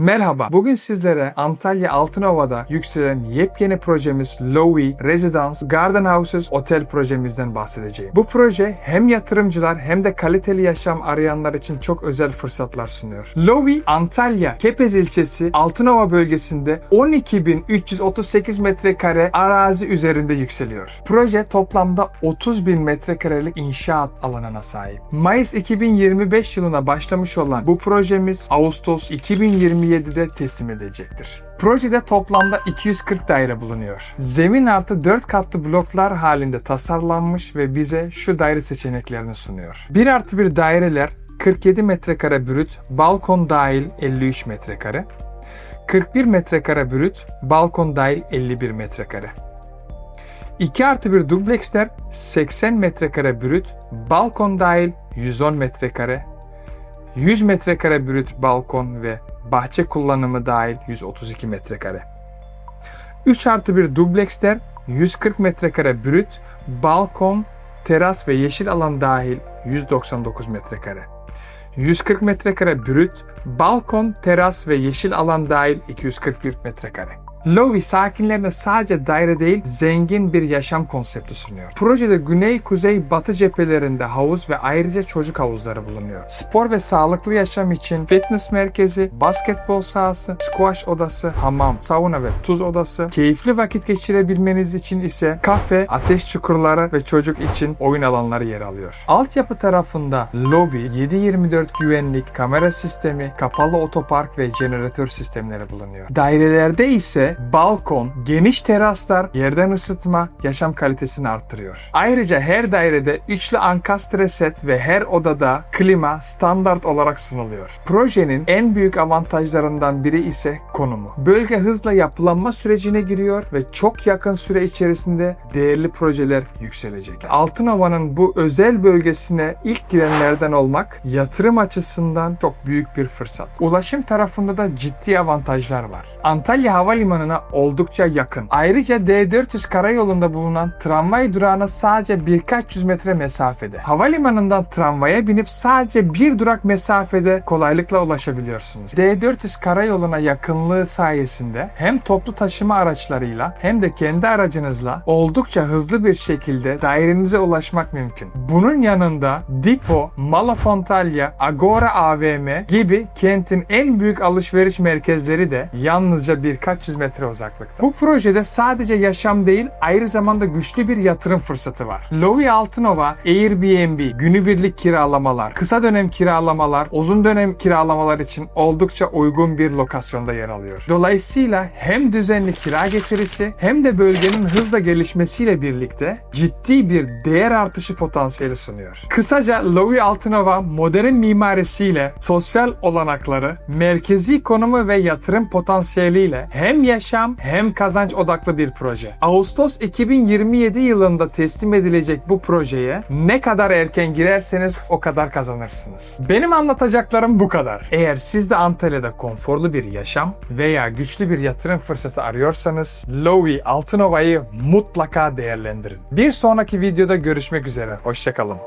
Merhaba, bugün sizlere Antalya Altınova'da yükselen yepyeni projemiz Lowy Residence Garden Houses Otel projemizden bahsedeceğim. Bu proje hem yatırımcılar hem de kaliteli yaşam arayanlar için çok özel fırsatlar sunuyor. Lowy, Antalya, Kepez ilçesi Altınova bölgesinde 12.338 metrekare arazi üzerinde yükseliyor. Proje toplamda 30 bin metrekarelik inşaat alanına sahip. Mayıs 2025 yılına başlamış olan bu projemiz Ağustos 2027'de teslim edecektir. Projede toplamda 240 daire bulunuyor. Zemin artı 4 katlı bloklar halinde tasarlanmış ve bize şu daire seçeneklerini sunuyor. 1 artı 1 daireler 47 metrekare brüt, balkon dahil 53 metrekare. 41 metrekare brüt, balkon dahil 51 metrekare. 2 artı 1 dubleksler 80 metrekare brüt, balkon dahil 110 metrekare, 100 metrekare brüt balkon ve bahçe kullanımı dahil 132 metrekare. 3 artı 1 dubleksler 140 metrekare brüt, balkon, teras ve yeşil alan dahil 199 metrekare. 140 metrekare brüt, balkon, teras ve yeşil alan dahil 241 metrekare. Lowy sakinlerine sadece daire değil, zengin bir yaşam konsepti sunuyor. Projede güney, kuzey, batı cephelerinde havuz ve ayrıca çocuk havuzları bulunuyor. Spor ve sağlıklı yaşam için fitness merkezi, basketbol sahası, squash odası, hamam, sauna ve tuz odası, keyifli vakit geçirebilmeniz için ise kafe, ateş çukurları ve çocuk için oyun alanları yer alıyor. Altyapı tarafında lobi, 7-24 güvenlik, kamera sistemi, kapalı otopark ve jeneratör sistemleri bulunuyor. Dairelerde ise balkon, geniş teraslar, yerden ısıtma yaşam kalitesini arttırıyor. Ayrıca her dairede üçlü ankastre set ve her odada klima standart olarak sunuluyor. Projenin en büyük avantajlarından biri ise konumu. Bölge hızla yapılanma sürecine giriyor ve çok yakın süre içerisinde değerli projeler yükselecek. Altınova'nın bu özel bölgesine ilk girenlerden olmak yatırım açısından çok büyük bir fırsat. Ulaşım tarafında da ciddi avantajlar var. Antalya Havalimanı'na oldukça yakın. Ayrıca D400 karayolunda bulunan tramvay durağına sadece birkaç yüz metre mesafede. Havalimanından tramvaya binip sadece bir durak mesafede kolaylıkla ulaşabiliyorsunuz. D400 karayoluna yakınlığı sayesinde hem toplu taşıma araçlarıyla hem de kendi aracınızla oldukça hızlı bir şekilde dairenize ulaşmak mümkün. Bunun yanında Dipo, Malafontalya, Agora AVM gibi kentin en büyük alışveriş merkezleri de yalnızca birkaç yüz metre uzaklıkta. Bu projede sadece yaşam değil aynı zamanda güçlü bir yatırım fırsatı var. Lowy Altınova, Airbnb, günübirlik kiralamalar, kısa dönem kiralamalar, uzun dönem kiralamalar için oldukça uygun bir lokasyonda yer alıyor. Dolayısıyla hem düzenli kira getirisi hem de bölgenin hızla gelişmesiyle birlikte ciddi bir değer artışı potansiyeli sunuyor. Kısaca Lowy Altınova modern mimarisiyle, sosyal olanakları, merkezi konumu ve yatırım potansiyeliyle hem yaşam hem kazanç odaklı bir proje. Ağustos 2027 yılında teslim edilecek bu projeye ne kadar erken girerseniz o kadar kazanırsınız. Benim anlatacaklarım bu kadar. Eğer siz de Antalya'da konforlu bir yaşam veya güçlü bir yatırım fırsatı arıyorsanız Lowy Altınova'yı mutlaka değerlendirin. Bir sonraki videoda görüşmek üzere. Hoşçakalın.